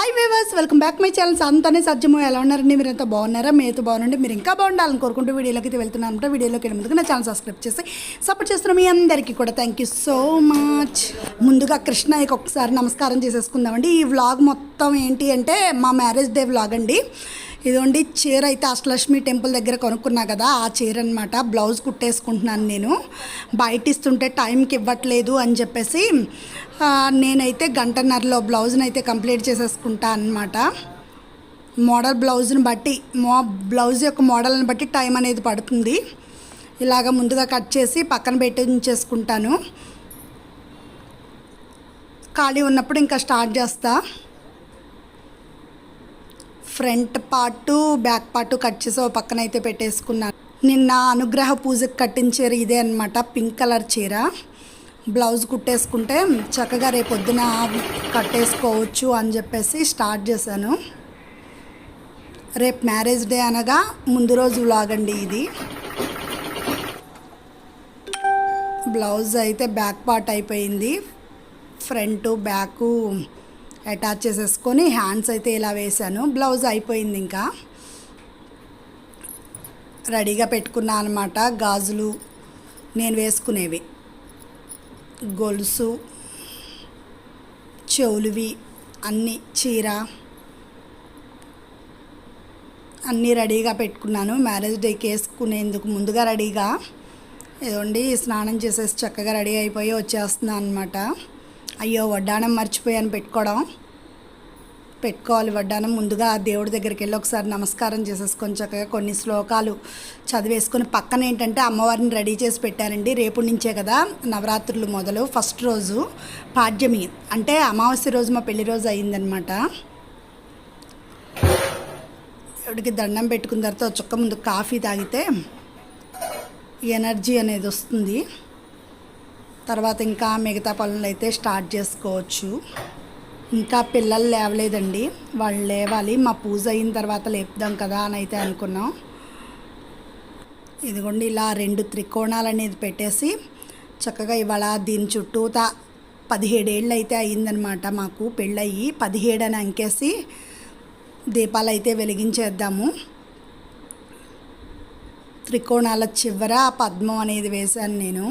Hi viewers welcome back my channels అంతానే సజ్జము. ఎలా ఉన్నారండి? మీరు ఎంత బాగున్నారా? మీతో బాగుండండి. మీరు ఇంకా బాగుండాలని కోరుకుంటూ వీడియోలోకి అయితే వెళ్తున్నాను అంటే వీడియోలోకి వెళ్ళే ముందుకు నా ఛానల్ సబ్స్క్రైబ్ చేసి సపోర్ట్ చేస్తున్న మీ అందరికీ కూడా థ్యాంక్ యూ సో మచ్ ముందుగా కృష్ణయ్యకి ఒకసారి నమస్కారం చేసేసుకుందామండి. ఈ వ్లాగ్ మొత్తం ఏంటి అంటే మా మ్యారేజ్ డే వ్లాగ్ అండి. ఇదిగోండి చీర అయితే అష్టలక్ష్మి టెంపుల్ దగ్గర కొనుక్కున్నా కదా ఆ చీర అనమాట బ్లౌజ్ కుట్టేసుకుంటున్నాను నేను. బయట ఇస్తుంటే టైంకి ఇవ్వట్లేదు అని చెప్పేసి నేనైతే గంటన్నరలో బ్లౌజ్ని అయితే కంప్లీట్ చేసేసుకుంటా అనమాట మోడల్ బ్లౌజ్ని బట్టి మో బ్లౌజ్ యొక్క మోడల్ని బట్టి టైం అనేది పడుతుంది. ఇలాగ ముందుగా కట్ చేసి పక్కన పెట్టి ఉంచేసుకుంటాను ఖాళీ ఉన్నప్పుడు ఇంకా స్టార్ట్ చేస్తాను front part back part cut చేసి ఓ పక్కన అయితే పెట్టేసుకున్నాను. నిన్న అనుగ్రహ పూజకి కట్టిన చీర ఇదే అనమాట పింక్ కలర్ చీర. బ్లౌజ్ కుట్టేసుకుంటే చక్కగా రేపు పొద్దున కట్టేసుకోవచ్చు అని చెప్పేసి స్టార్ట్ చేశాను. రేపు మ్యారేజ్ డే అనగా ముందు రోజు లాగండి ఇది. బ్లౌజ్ అయితే బ్యాక్ పార్ట్ అయిపోయింది ఫ్రంట్ బ్యాకు అటాచ్ చేసేసుకొని హ్యాండ్స్ అయితే ఇలా వేశాను. బ్లౌజ్ అయిపోయింది ఇంకా. రెడీగా పెట్టుకున్నా అనమాట గాజులు నేను వేసుకునేవి. గొలుసు చెవులువి అన్నీ చీర అన్నీ రెడీగా పెట్టుకున్నాను. మ్యారేజ్ డేకి వేసుకునేందుకు ముందుగా రెడీగా. ఏదండి స్నానం చేసేసి చక్కగా రెడీ అయిపోయి వచ్చేస్తున్నాను అనమాట అయ్యో వడ్డానం మర్చిపోయాను పెట్టుకోవడం. పెట్టుకోవాలి వడ్డానం ముందుగా దేవుడి దగ్గరికి వెళ్ళి ఒకసారి నమస్కారం చేసేసుకొని చక్కగా కొన్ని శ్లోకాలు చదివేసుకొని పక్కన ఏంటంటే అమ్మవారిని రెడీ చేసి పెట్టారండి రేపు నుంచే కదా నవరాత్రులు మొదలు. ఫస్ట్ రోజు పాడ్యమి అంటే అమావాస్య రోజు మా పెళ్ళి రోజు అయిందనమాట. దేవుడికి దండం పెట్టుకున్న తర్వాత చుక్క ముందు కాఫీ తాగితే ఎనర్జీ అనేది వస్తుంది. తర్వాత ఇంకా మిగతా పనులు అయితే స్టార్ట్ చేసుకోవచ్చు. ఇంకా పిల్లలు లేవలేదండి. వాళ్ళు లేవాలి. మా పూజ అయిన తర్వాత లేపుదాం కదా అని అయితే అనుకున్నాం. ఇదిగోండి ఇలా రెండు త్రికోణాలు అనేది పెట్టేసి చక్కగా ఇవాళ దీని చుట్టూతా పదిహేడేళ్ళు అయితే అయ్యిందనమాట మాకు పెళ్ళయి పదిహేడు అని అంకేసి దీపాలు అయితే వెలిగించేద్దాము. త్రికోణాల చివర పద్మం అనేది వేశాను నేను.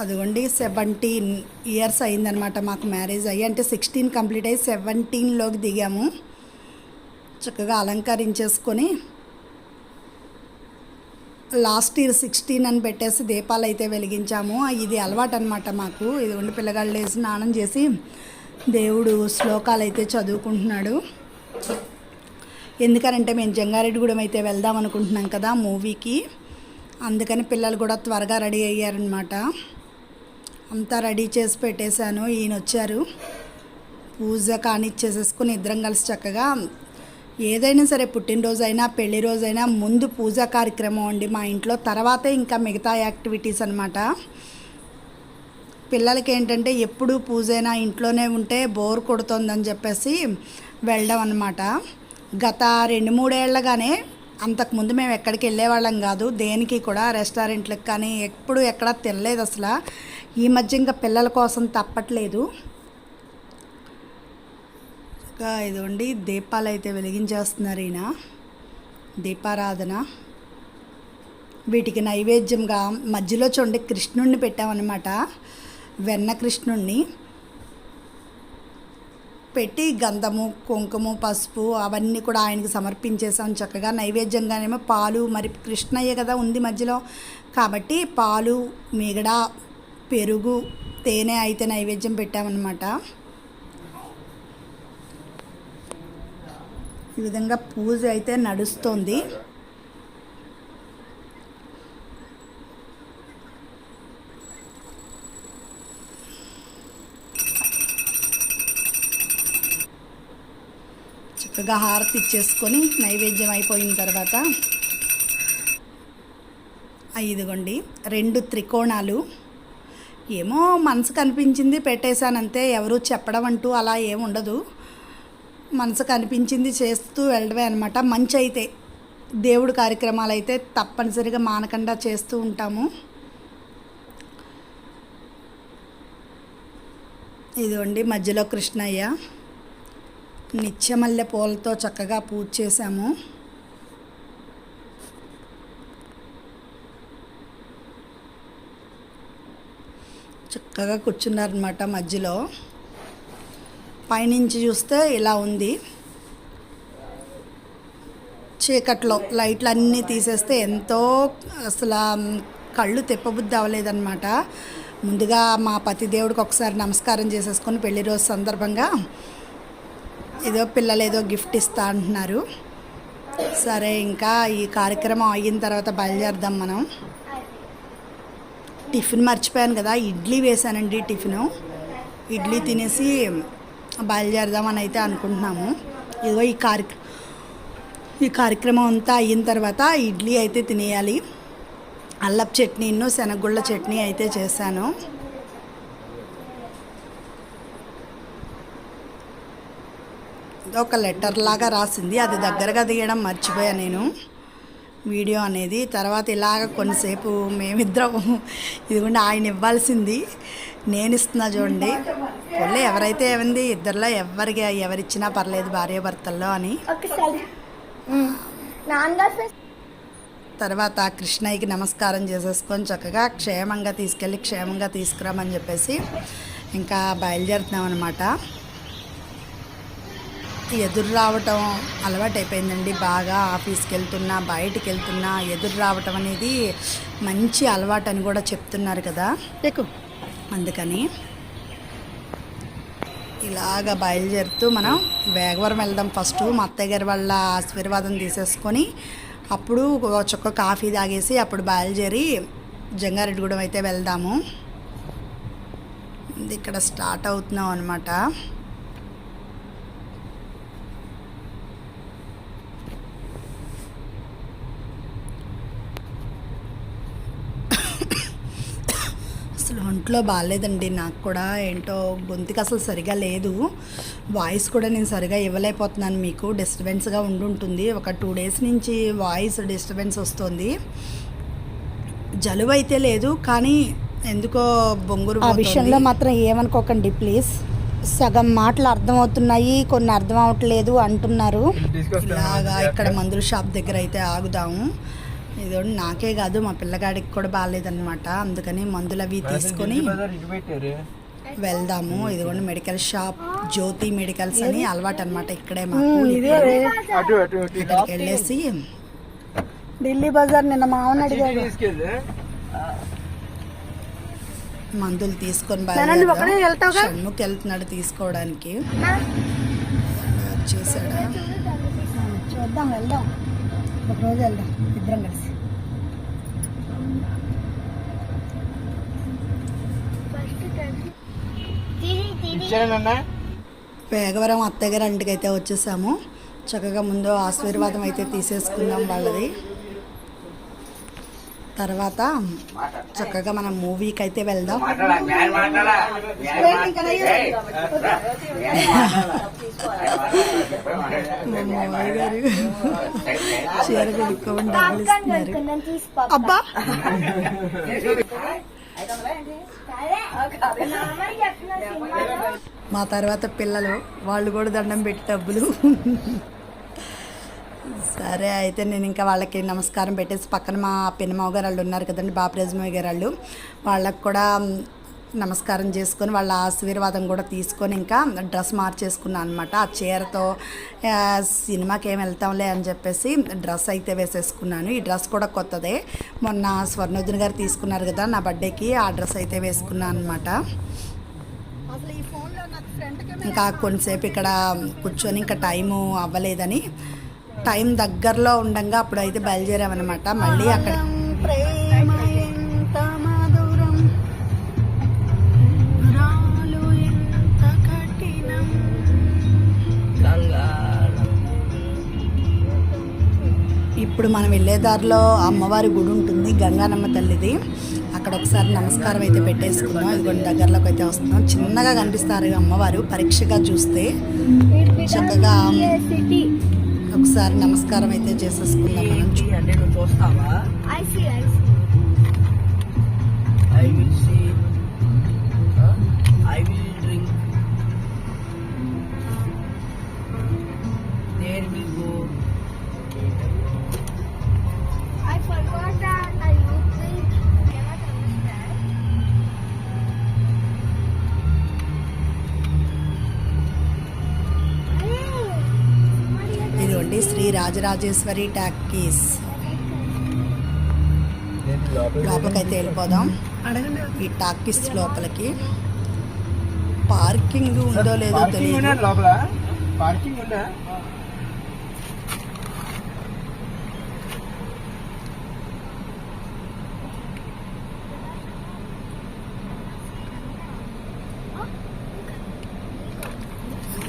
అదిగోండి సెవెంటీన్ ఇయర్స్ అయిందనమాట మాకు మ్యారేజ్ అయ్యి. అంటే సిక్స్టీన్ కంప్లీట్ అయ్యి సెవెంటీన్లోకి దిగాము. చక్కగా అలంకరించేసుకొని లాస్ట్ ఇయర్ సిక్స్టీన్ అని పెట్టేసి దీపాలు అయితే వెలిగించాము. ఇది అలవాటు అనమాట మాకు. ఇది ఉండి పిల్లగాళ్ళు వేసి స్నానం చేసి దేవుడు శ్లోకాలు అయితే చదువుకుంటున్నాడు. ఎందుకనంటే మేము జంగారెడ్డిగూడెం అయితే వెళ్దాం అనుకుంటున్నాం కదా మూవీకి. అందుకని పిల్లలు కూడా త్వరగా రెడీ అయ్యారనమాట. అంతా రెడీ చేసి పెట్టేశాను. ఈయన వచ్చారు పూజ కానిచ్చేసేసుకుని ఇద్దరం కలిసి చక్కగా ఏదైనా సరే పుట్టినరోజైనా పెళ్ళి రోజైనా ముందు పూజా కార్యక్రమం అండి మా ఇంట్లో. తర్వాతే ఇంకా మిగతా యాక్టివిటీస్ అనమాట పిల్లలకి ఏంటంటే ఎప్పుడు పూజ అయినా ఇంట్లోనే ఉంటే బోర్ కొడుతుందని చెప్పేసి వెళ్ళడం అనమాట గత రెండు మూడేళ్ళగానే అంతకుముందు మేము ఎక్కడికి వెళ్ళేవాళ్ళం కాదు. దేనికి కూడా రెస్టారెంట్లకు కానీ ఎప్పుడు ఎక్కడ తినలేదు అసలు. ఈ మధ్య ఇంకా పిల్లల కోసం తప్పట్లేదు. ఇంకా ఇదిగోండి దీపాలు అయితే వెలిగించేస్తున్నారు ఈయన. దీపారాధన. వీటికి నైవేద్యంగా మధ్యలో చూడండి కృష్ణుణ్ణి పెట్టామన్నమాట. వెన్న కృష్ణుణ్ణి. పెట్టి గంధము కుంకుమ పసుపు అవన్నీ కూడా ఆయనకి సమర్పించేసాం చక్కగా నైవేద్యంగానేమో పాలు మరి కృష్ణయ్య కదా ఉంది మధ్యలో. కాబట్టి పాలు మిగడ పెరుగు తేనె అయితే నైవేద్యం పెట్టామన్నమాట. ఈ విధంగా పూజ అయితే నడుస్తుంది. చక్కగా హారతి ఇచ్చేసుకొని నైవేద్యం అయిపోయిన తర్వాత ఆ ఇదిగోండి రెండు త్రికోణాలు. ఏమో మనసు కనిపించింది పెట్టేశానంతే ఎవరు చెప్పడం అంటూ అలా ఏముండదు మనసు కనిపించింది చేస్తూ వెళ్ళడమే అనమాట మంచి అయితే దేవుడు కార్యక్రమాలు అయితే తప్పనిసరిగా మానకుండా చేస్తూ ఉంటాము. ఇదిగోండి మధ్యలో కృష్ణయ్య నిత్యమల్లె పూలతో చక్కగా పూజ చేశాము. చక్కగా కూర్చున్నారనమాట మధ్యలో. పైనుంచి చూస్తే ఇలా ఉంది. చీకట్లో లైట్లు అన్నీ తీసేస్తే ఎంతో అసలు కళ్ళు తెప్పబుద్ధి అవ్వలేదన్నమాట. ముందుగా మా పతి దేవుడికి ఒకసారి నమస్కారం చేసేసుకొని పెళ్ళి రోజు సందర్భంగా ఏదో పిల్లలు ఏదో గిఫ్ట్ ఇస్తా అంటున్నారు. సరే ఇంకా ఈ కార్యక్రమం అయిన తర్వాత బయలుదేరదాం మనం. టిఫిన్ మర్చిపోయాను కదా ఇడ్లీ వేశానండి టిఫిను. ఇడ్లీ తినేసి బయలుదేరదామని అయితే అనుకుంటున్నాము. ఇదిగో ఈ కార్య ఈ కార్యక్రమం అంతా అయిన తర్వాత ఇడ్లీ అయితే తినేయాలి. అల్లపు చట్నీను శనగగుళ్ళ చట్నీ అయితే చేశాను. ఇది ఒక లెటర్ లాగా రాసింది అది దగ్గరగా తీయడం మర్చిపోయా నేను. వీడియో అనేది. తర్వాత ఇలాగ కొంతసేపు మేమిద్దరం ఇదిగోండి ఆయన ఇవ్వాల్సింది. నేను ఇస్తున్నా చూడండి. పొల్లే ఎవరైతే ఏమైంది ఇద్దరిలో ఎవరికి ఎవరిచ్చినా పర్లేదు భార్యాభర్తల్లో అని. ఒకసారి నాన్నగారు ఫస్ట్ తర్వాత కృష్ణయ్యకి నమస్కారం చేసేసుకొని చక్కగా క్షేమంగా తీసుకెళ్ళి క్షేమంగా తీసుకురామని చెప్పేసి ఇంకా బయలుదేరుతున్నాం అనమాట ఎదురు రావటం అలవాటు అయిపోయిందండి బాగా ఆఫీస్కి వెళ్తున్నా బయటికి వెళ్తున్నా ఎదురు రావటం అనేది మంచి అలవాటు అని కూడా చెప్తున్నారు కదా. ఎక్కువ. అందుకని ఇలాగ బయలుదేరుతూ మనం వేగవరం వెళ్దాం ఫస్ట్. మా అత్తయ్య గారి వాళ్ళ ఆశీర్వాదం తీసేసుకొని అప్పుడు ఒక చుక్క కాఫీ తాగేసి అప్పుడు బయలుదేరి జంగారెడ్డిగూడెం అయితే వెళ్దాము. ఇక్కడ స్టార్ట్ అవుతున్నాం అనమాట అసలు ఒంట్లో బాగాలేదండి నాకు కూడా ఏంటో గొంతుకి అసలు సరిగా లేదు. వాయిస్ కూడా నేను సరిగా ఇవ్వలేకపోతున్నాను మీకు. డిస్టర్బెన్స్గా ఉండుంటుంది. ఒక టూ డేస్ నుంచి వాయిస్ డిస్టర్బెన్స్ వస్తుంది. జలుబు అయితే లేదు కానీ ఎందుకో బొంగురు ఆ విషయంలో మాత్రం ఏమనుకోకండి ప్లీజ్. సగం మాటలు అర్థమవుతున్నాయి కొన్ని అర్థం అవ్వట్లేదు అంటున్నారు. ఇలాగా ఇక్కడ మందుల షాప్ దగ్గర అయితే ఆగుదాము. ఇదో నాకే కాదు మా పిల్లగాడికి కూడా బాగాలేదన్నమాట. అందుకని మందులు అవి తీసుకొని వెళ్దాము. ఇదిగోండి మెడికల్ షాప్ జ్యోతి మెడికల్స్ అని అలవాటు అనమాట ఇక్కడే మాకు. వెళ్ళేసి ఢిల్లీ బజార్ నిన్న మామూలు అడిగాడు మందులు తీసుకొని? షణ్ముఖ్ వెళ్తున్నాడు తీసుకోవడానికి. వచ్చేసాడా? చూద్దాం వెళ్దాం. ఒక రోజు వెళ్దాం ఇద్దరం కలిసి. ఇచ్చానన్నా వేగవరం అత్తగారి ఇంటికి అయితే వచ్చేసాము. చక్కగా ముందు ఆశీర్వాదం అయితే తీసేసుకున్నాం వాళ్ళది. తర్వాత చక్కగా మనం మూవీకి అయితే వెళ్దాం. మామయ్య గారు చీర కొనుక్కోమని డబ్బులు ఇస్తున్నారు. అబ్బా! మా తర్వాత పిల్లలు వాళ్ళు కూడా దండం పెట్టి డబ్బులు. సరే అయితే నేను ఇంకా వాళ్ళకి నమస్కారం పెట్టేసి పక్కన మా పిన్నమావ గారు వాళ్ళు ఉన్నారు కదండి బాపరాజమావి గారు వాళ్ళు. వాళ్ళకు కూడా నమస్కారం చేసుకొని వాళ్ళ ఆశీర్వాదం కూడా తీసుకొని ఇంకా డ్రెస్ మార్చేసుకున్నాను అనమాట ఆ చీరతో సినిమాకి ఏం వెళ్తాంలే అని చెప్పేసి డ్రెస్ అయితే వేసేసుకున్నాను. ఈ డ్రెస్ కూడా కొత్తదే. మొన్న స్వర్ణోజన్ గారు తీసుకున్నారు కదా నా బర్త్డేకి ఆ డ్రెస్ అయితే వేసుకున్నాను అనమాట ఇంకా కొంతసేపు ఇక్కడ కూర్చొని ఇంకా టైము అవ్వలేదని టైం దగ్గరలో ఉండంగా అప్పుడు అయితే బయలుదేరామన్నమాట. మళ్ళీ అక్కడ ఇప్పుడు మనం వెళ్ళే దారిలో అమ్మవారి గుడి ఉంటుంది గంగానమ్మ తల్లిది. అక్కడ ఒకసారి నమస్కారం అయితే పెట్టేసుకున్నాం ఇదిగోండి దగ్గరలోకి అయితే వస్తున్నాం. చిన్నగా కనిపిస్తారు అమ్మవారు పరీక్షగా చూస్తే. చక్కగా ఒకసారి నమస్కారం అయితే చేసేసుకుందాం మనం. చూడండి నువ్వు చూస్తావా రాజరాజేశ్వరి టాకీస్ లోపలికైతే వెళ్ళిపోదాం. ఈ టాకీస్ లోపలికి. పార్కింగ్ ఉందో లేదో తెలియదు ఉందా లోపల? పార్కింగ్ ఉందా?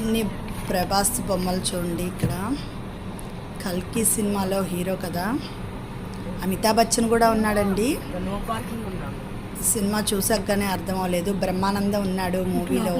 అన్ని ప్రభాస్ బొమ్మలు చూడండి ఇక్కడ. కల్కి సినిమాలో హీరో కదా. అమితాబ్ బచ్చన్ కూడా ఉన్నాడండి. సినిమా చూసాకనే అర్థం అవ్వలేదు బ్రహ్మానందం ఉన్నాడు మూవీలో.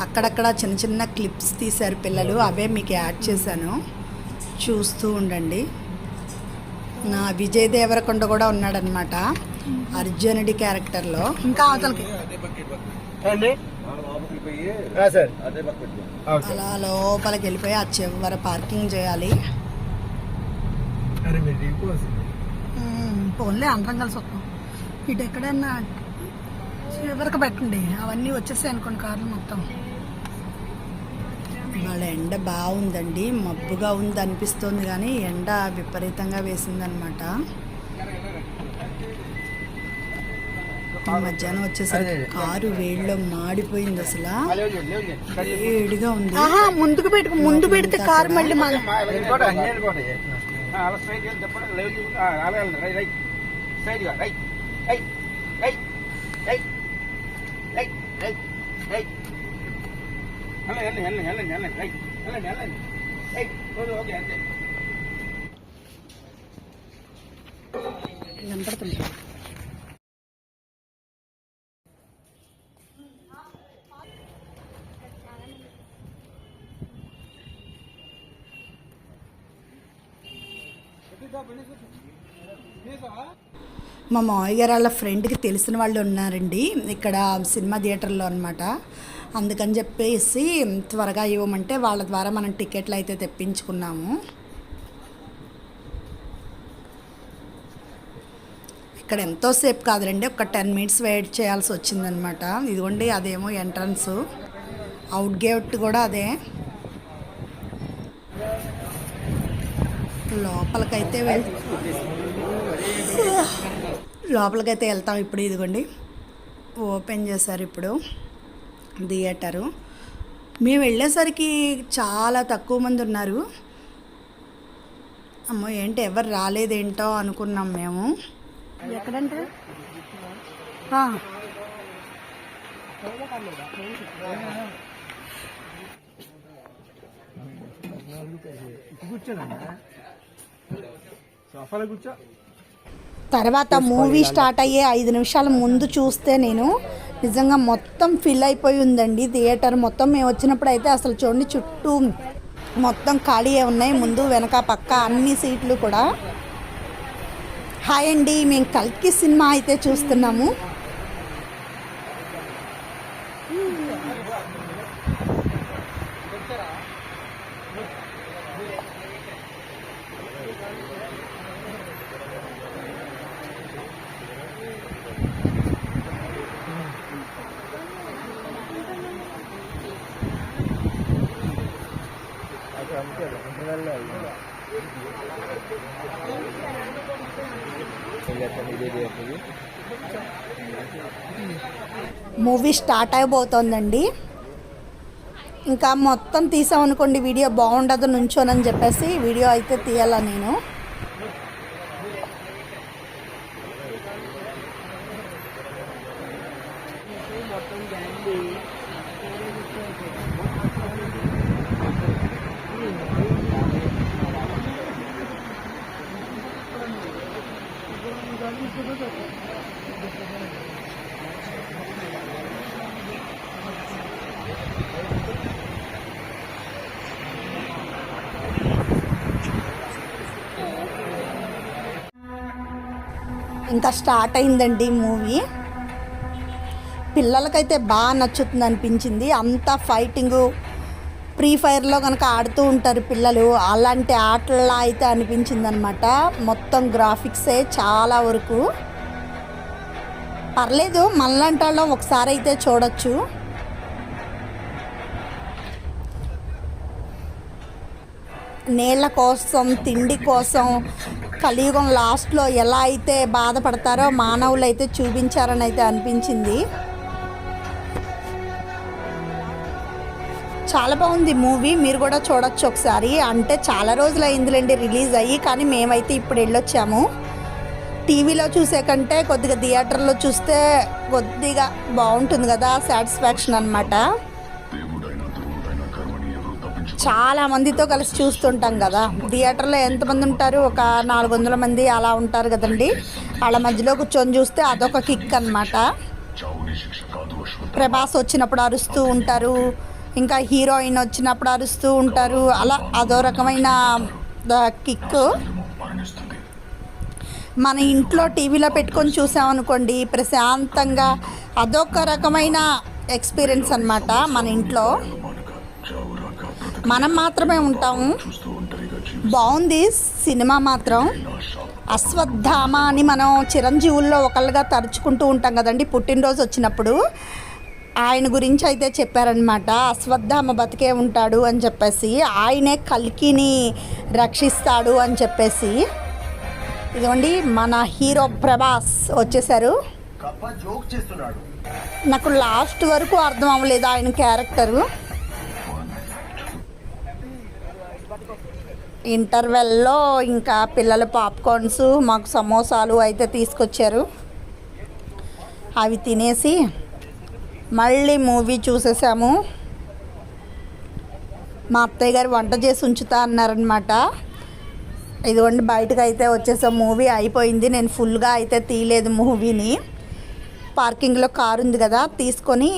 అక్కడక్కడ చిన్న చిన్న క్లిప్స్ తీశారు పిల్లలు. అవే మీకు యాడ్ చేశాను. చూస్తూ ఉండండి. నా విజయ్ దేవరకొండ కూడా ఉన్నాడనమాట అర్జునుడి క్యారెక్టర్లో. ఇంకా అవతలకి. అలా లోపలికి వెళ్ళిపోయి ఆ చివర పార్కింగ్ చేయాలి. పోన్లే అందరం కలిసి వస్తాం. ఇటు ఎక్కడన్నా చివరికి పెట్టండి. అవన్నీ వచ్చేసాయి అనుకోండి కార్లు మొత్తం. ఇవాళ ఎండ బాగుందండి మబ్బుగా ఉంది అనిపిస్తుంది కానీ ఎండ విపరీతంగా వేసిందనమాట. మధ్యాహ్నం వచ్చేసరికి కారు వేడిలో మాడిపోయింది అసలు. వేడిగా ఉంది. ఆహా ముందుకు పెట్టు ముందు పెడితే కారు మళ్ళీ మన మా మామయ్య గారు వాళ్ళ ఫ్రెండ్కి తెలిసిన వాళ్ళు ఉన్నారండి. ఇక్కడ సినిమా థియేటర్లో అనమాట అందుకని చెప్పేసి త్వరగా ఇవ్వమంటే వాళ్ళ ద్వారా మనం టికెట్లు అయితే తెప్పించుకున్నాము. ఇక్కడ ఎంతోసేపు కాదులండి. ఒక టెన్ మినిట్స్ వెయిట్ చేయాల్సి వచ్చిందనమాట ఇదిగోండి అదేమో ఎంట్రన్స్. అవుట్ గేట్ కూడా అదే. లోపలికైతే వెళ్ లోపలికైతే వెళ్తాం ఇప్పుడు ఇదిగోండి. ఓపెన్ చేశారు ఇప్పుడు థియేటరు. మేము వెళ్ళేసరికి చాలా తక్కువ మంది ఉన్నారు. అమ్మో ఏంటి ఎవరు రాలేదేంటో అనుకున్నాం మేము. ఎక్కడంటే? తర్వాత మూవీ స్టార్ట్ అయ్యే ఐదు నిమిషాల ముందు చూస్తే నేను నిజంగా మొత్తం ఫిల్ అయిపోయి ఉందండి. థియేటర్ మొత్తం మేము వచ్చినప్పుడు అయితే అసలు చూడండి చుట్టూ మొత్తం ఖాళీ ఉన్నాయి. ముందు వెనక పక్క అన్ని సీట్లు కూడా. హాయ్ అండి మేము కల్కి సినిమా అయితే చూస్తున్నాము. మూవీ స్టార్ట్ అయిపోతుందండి. ఇంకా మొత్తం తీసామనుకోండి వీడియో బాగుండదు నుంచోనని చెప్పేసి వీడియో అయితే తీయాలా నేను. ఇంకా స్టార్ట్ అయిందండి మూవీ. పిల్లలకైతే బాగా నచ్చుతుంది అనిపించింది అంత ఫైటింగు ఫ్రీ ఫైర్లో కనుక ఆడుతూ ఉంటారు పిల్లలు అలాంటి ఆటలా అయితే అనిపించింది అనమాట మొత్తం గ్రాఫిక్సే చాలా వరకు. పర్లేదు మనలాంటి వాళ్ళం ఒకసారి అయితే చూడొచ్చు. నీళ్ళ కోసం తిండి కోసం కలియుగం లాస్ట్లో ఎలా అయితే బాధపడతారో మానవులు అయితే చూపించారని అయితే అనిపించింది. చాలా బాగుంది మూవీ మీరు కూడా చూడొచ్చు ఒకసారి. అంటే చాలా రోజులు అయిందిలేండి రిలీజ్ అయ్యి కానీ మేమైతే ఇప్పుడు వెళ్ళొచ్చాము టీవీలో చూసే కంటే కొద్దిగా థియేటర్లో చూస్తే కొద్దిగా బాగుంటుంది కదా సాటిస్ఫాక్షన్ అనమాట చాలా మందితో కలిసి చూస్తుంటాం కదా. థియేటర్లో ఎంతమంది ఉంటారు? ఒక నాలుగు వందల మంది అలా ఉంటారు కదండి. వాళ్ళ మధ్యలో కూర్చొని చూస్తే అదొక కిక్ అనమాట ప్రభాస్ వచ్చినప్పుడు అరుస్తూ ఉంటారు. ఇంకా హీరోయిన్ వచ్చినప్పుడు అరుస్తూ ఉంటారు. అలా అదో రకమైన కిక్ మన ఇంట్లో టీవీలో పెట్టుకొని చూసామనుకోండి ప్రశాంతంగా అదొక రకమైన ఎక్స్పీరియన్స్ అనమాట మన ఇంట్లో. మనం మాత్రమే ఉంటాము బాగుంది సినిమా మాత్రం. అశ్వత్థామ అని మనం చిరంజీవుల్లో ఒకళ్ళుగా తరుచుకుంటూ ఉంటాం కదండి పుట్టినరోజు వచ్చినప్పుడు. ఆయన గురించి అయితే చెప్పారనమాట అశ్వత్థామ బతికే ఉంటాడు అని చెప్పేసి ఆయనే కల్కిని రక్షిస్తాడు అని చెప్పేసి. ఇదిగోండి మన హీరో ప్రభాస్ వచ్చేసారు. నాకు లాస్ట్ వరకు అర్థం అవ్వలేదు ఆయన క్యారెక్టరు. ఇంటర్వెల్లో ఇంకా పిల్లల పాప్కార్న్స్ మాకు సమోసాలు అయితే తీసుకొచ్చారు. అవి తినేసి మళ్ళీ మూవీ చూసేసాము. మా అత్తయ్య గారు వంట చేసి ఉంచుతా అన్నారనమాట ఇదిగోండి బయటకు అయితే వచ్చేసాం మూవీ అయిపోయింది. నేను ఫుల్గా అయితే తీయలేదు మూవీని. పార్కింగ్లో కారు ఉంది కదా తీసుకొని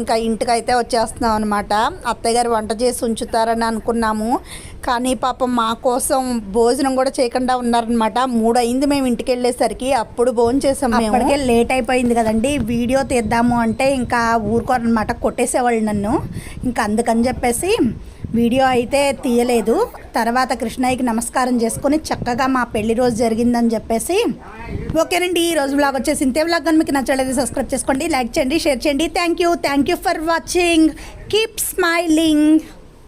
ఇంకా ఇంటికి అయితే వచ్చేస్తున్నాం అనమాట అత్తయ్య గారు వంట చేసి ఉంచుతారని అనుకున్నాము. కానీ పాపం మా కోసం భోజనం కూడా చేయకుండా ఉన్నారనమాట మూడు అయింది మేము ఇంటికి వెళ్ళేసరికి అప్పుడు భోజనం చేసాం మేము. అప్పటికే లేట్ అయిపోయింది కదండి. వీడియో తీద్దాము అంటే ఇంకా ఊరుకోరనమాట కొట్టేసేవాళ్ళు నన్ను. ఇంకా అందుకని చెప్పేసి వీడియో అయితే తీయలేదు. తర్వాత కృష్ణయ్యకి నమస్కారం చేసుకుని చక్కగా మా పెళ్ళి రోజు జరిగిందని చెప్పేసి ఓకేనండి ఈ రోజు బ్లాగ్ వచ్చేసి ఇంతే బ్లాగ్ కానీ మీకు నచ్చలేదు సబ్స్క్రైబ్ చేసుకోండి లైక్ చేయండి షేర్ చేయండి. Thank you thank you for watching keep smiling